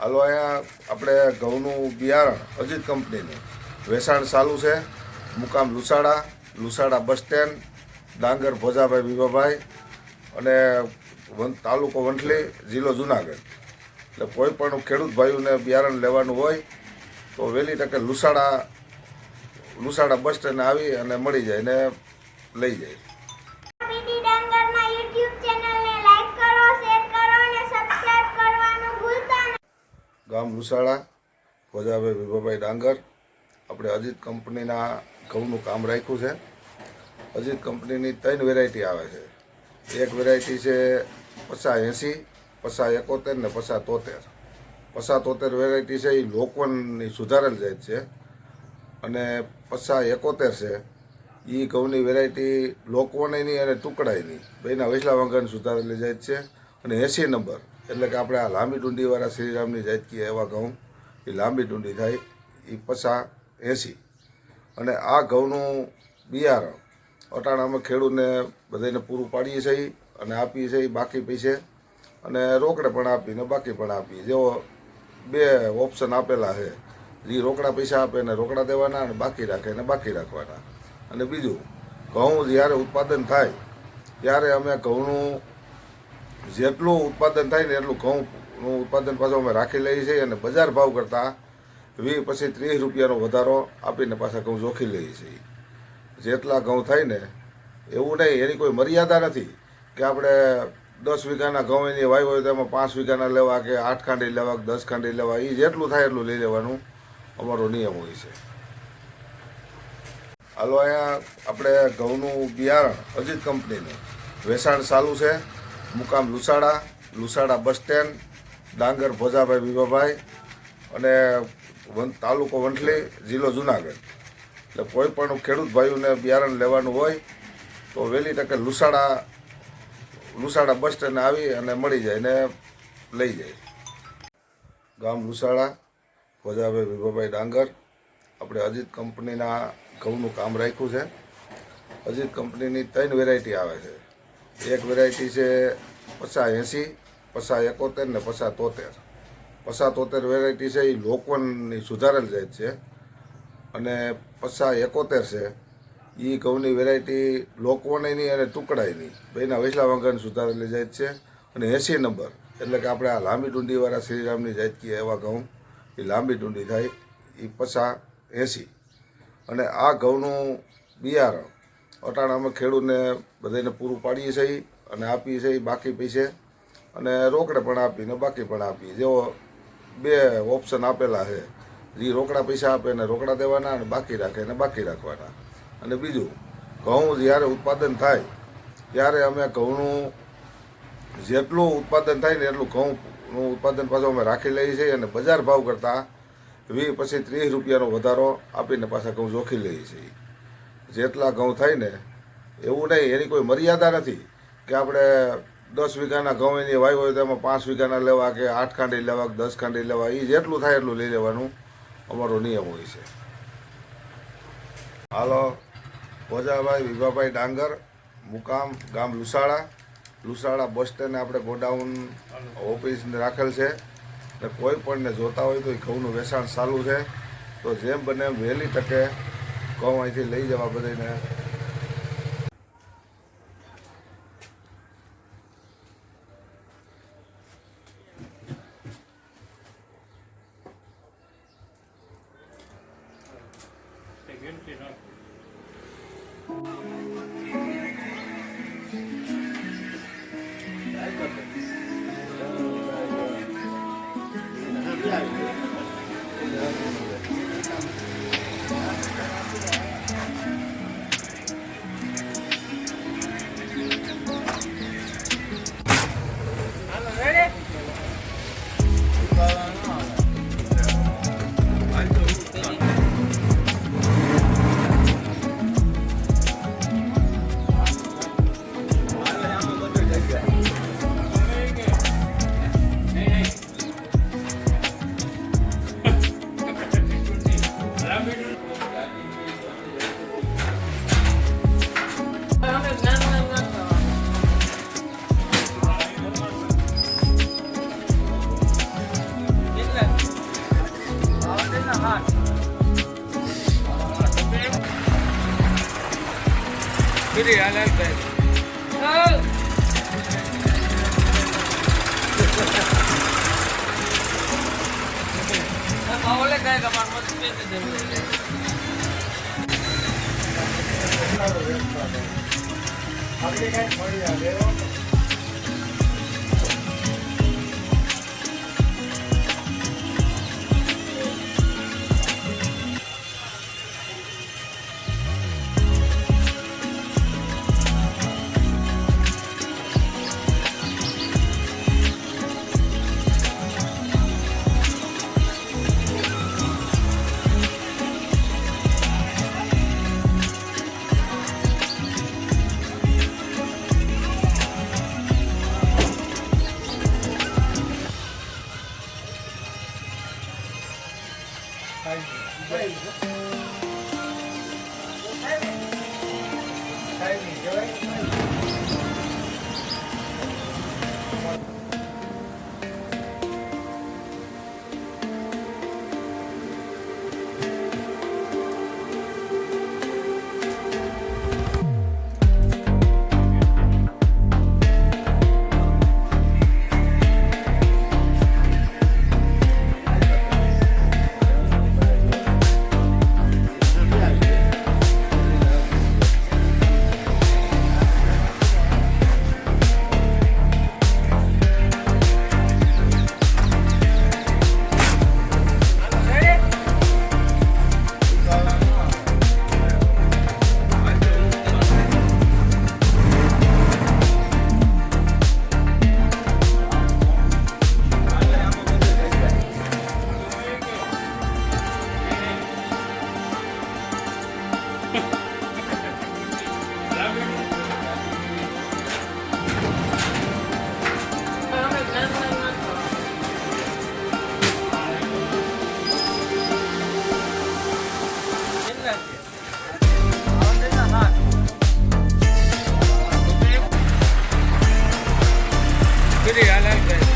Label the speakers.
Speaker 1: હાલો, અહીંયા આપણે ઘઉંનું બિયારણ, અજીત કંપનીનું. વેચાણ ચાલુ છે. મુકામ લુસાડા લુસાડા બસ સ્ટેન્ડ, ડાંગર ભોજાભાઈ બીબાભાઈ અને તાલુકો વંટલી જિલ્લો જુનાગઢ. એટલે કોઈ પણ ખેડૂત ભાઈઓને બિયારણ લેવાનું હોય, તો વહેલી તકે લુસાડા લુસાડા બસ સ્ટેન્ડ આવી અને મળી જાય ને લઈ જાય. ગામ લુસાડા ભોજાભાઈ વિભાભાઈ ડાંગર. આપણે અજીત કંપનીના ઘઉંનું કામ રાખ્યું છે. અજીત કંપનીની ત્રણ વેરાયટી આવે છે. એક વેરાયટી છે પસા એંસી, પસા એકોતેર ને પસા તોતેર. પસા તોતેર વેરાયટી છે એ લોકવનની સુધારેલ જાત છે. અને પસા એકોતેર છે એ ઘઉંની વેરાયટી લોકવનની અને ટુકડાઈની બેના વૈસલા વાંગણ સુધારેલી જાત છે. અને એંસી નંબર એટલે કે આપણે આ લાંબી ડુંડીવાળા શ્રીરામની જાત કહીએ એવા ઘઉં. એ લાંબી ડુંડી થાય, એ પસા એંસી. અને આ ઘઉંનું બિયારણ, અટાણામાં ખેડૂતને બધાને પૂરું પાડીએ છીએ, અને આપીએ છીએ, બાકી પૈસે. અને રોકડે પણ આપીને બાકી પણ આપીએ. જેવો બે ઓપ્શન આપેલા છે. જે રોકડા પૈસા આપે ને રોકડા દેવાના અને બાકી રાખે ને બાકી રાખવાના. અને બીજું, ઘઉં જ્યારે ઉત્પાદન થાય, ત્યારે અમે ઘઉંનું જેટલું ઉત્પાદન થાય ને એટલું ઘઉંનું ઉત્પાદન પાછું અમે રાખી લઈએ છીએ અને બજાર ભાવ કરતાં વીસ પછી ત્રીસ રૂપિયાનો વધારો આપીને પાછા ઘઉં જોખી લઈએ છીએ. જેટલા ઘઉં થાય ને એવું નહીં, એની કોઈ મર્યાદા નથી કે આપણે દસ વીઘાના ઘઉં એની વાય હોય તો એમાં પાંચ વીઘાના લેવા કે આઠ ખાંડી લેવા કે દસ ખાંડી લેવા એ જેટલું થાય એટલું લઈ લેવાનું અમારો નિયમ હોય છે. હાલો, અહીંયા આપણે ઘઉંનું બિયારણ અજીત કંપનીનું વેચાણ ચાલુ છે. મુકામ લુસાડા લુસાડા બસ સ્ટેન્ડ, ડાંગર ભોજાભાઈ વિભાભાઈ અને તાલુકો વંઠલી જિલ્લો જુનાગઢ. એટલે કોઈ પણ ખેડૂત ભાઈઓને બિયારણ લેવાનું હોય, તો વહેલી તકે લુસાડા લુસાડા બસ સ્ટેન્ડ આવી અને મળી જાય ને લઈ જાય. ગામ લુસાડા, ભોજાભાઈ વિભાભાઈ ડાંગર. આપણે અજીત કંપનીના ઘઉંનું કામ રાખ્યું છે. અજીત કંપનીની ત્રણ વેરાયટી આવે છે. એક વેરાયટી છે પસા એંસી પસા એકોતેર ને પસા તોતેર. પસા તોતેર વેરાયટી છે એ લોકવનની સુધારેલ જાત છે. અને પસા એકોતેર છે એ ઘઉંની વેરાયટી લોકવનની અને ટુકડાઈની. બેના વૈસલા વાંગણ સુધારેલી જાત છે. અને એંસી નંબર, એટલે કે આપણે આ લાંબી ડુંડીવાળા શ્રીરામની જાત કહીએ એવા ઘઉં એ લાંબી ડુંડી થાય એ પસા એંસી. અને આ ઘઉંનું બિયારણ અટાણામાં ખેડૂતને બધાને પૂરું પાડીએ છીએ અને આપીએ છીએ, બાકી પૈસે અને રોકડે પણ આપીને બાકી પણ આપીએ. જેવો બે ઓપ્શન આપેલા છે. જે રોકડા પૈસા આપે ને રોકડા દેવાના અને બાકી રાખે ને બાકી રાખવાના. અને બીજું, ઘઉં જ્યારે ઉત્પાદન થાય, ત્યારે અમે ઘઉંનું જેટલું ઉત્પાદન થાય ને એટલું ઘઉંનું ઉત્પાદન પાછું અમે રાખી લઈએ છીએ અને બજાર ભાવ કરતાં વીસ પછી ત્રીસ રૂપિયાનો વધારો આપીને પાછા ઘઉં જોખી લઈએ છીએ. જેટલા ઘઉં થાય ને, એવું નહીં, એની કોઈ મર્યાદા નથી કે આપણે દસ વીઘાના ઘઉં એની વાય હોય તો એમાં પાંચ વીઘાના લેવા કે આઠ ખાંડી લેવા કે દસ ખાંડી લેવા એ જેટલું થાય એટલું લઈ લેવાનું અમારો નિયમ હોય છે. હાલો, ભોજાભાઈ, વિભાભાઈ ડાંગર, મુકામ, ગામ લુસાડા. લુસાડા બસ સ્ટેન્ડ આપણે ગોડાઉન ઓફિસ રાખેલ છે. ને કોઈ પણને જોતા હોય તો એ ઘઉંનું વેચાણ ચાલુ છે. તો જેમ બને વહેલી તકે અહીંથી લઈ જવા બધાને
Speaker 2: Biri, I like that. Oh. Paolo kaya kamar mo sa pwede
Speaker 3: din. Agle kaya kamar mo sa pwede din. I like that.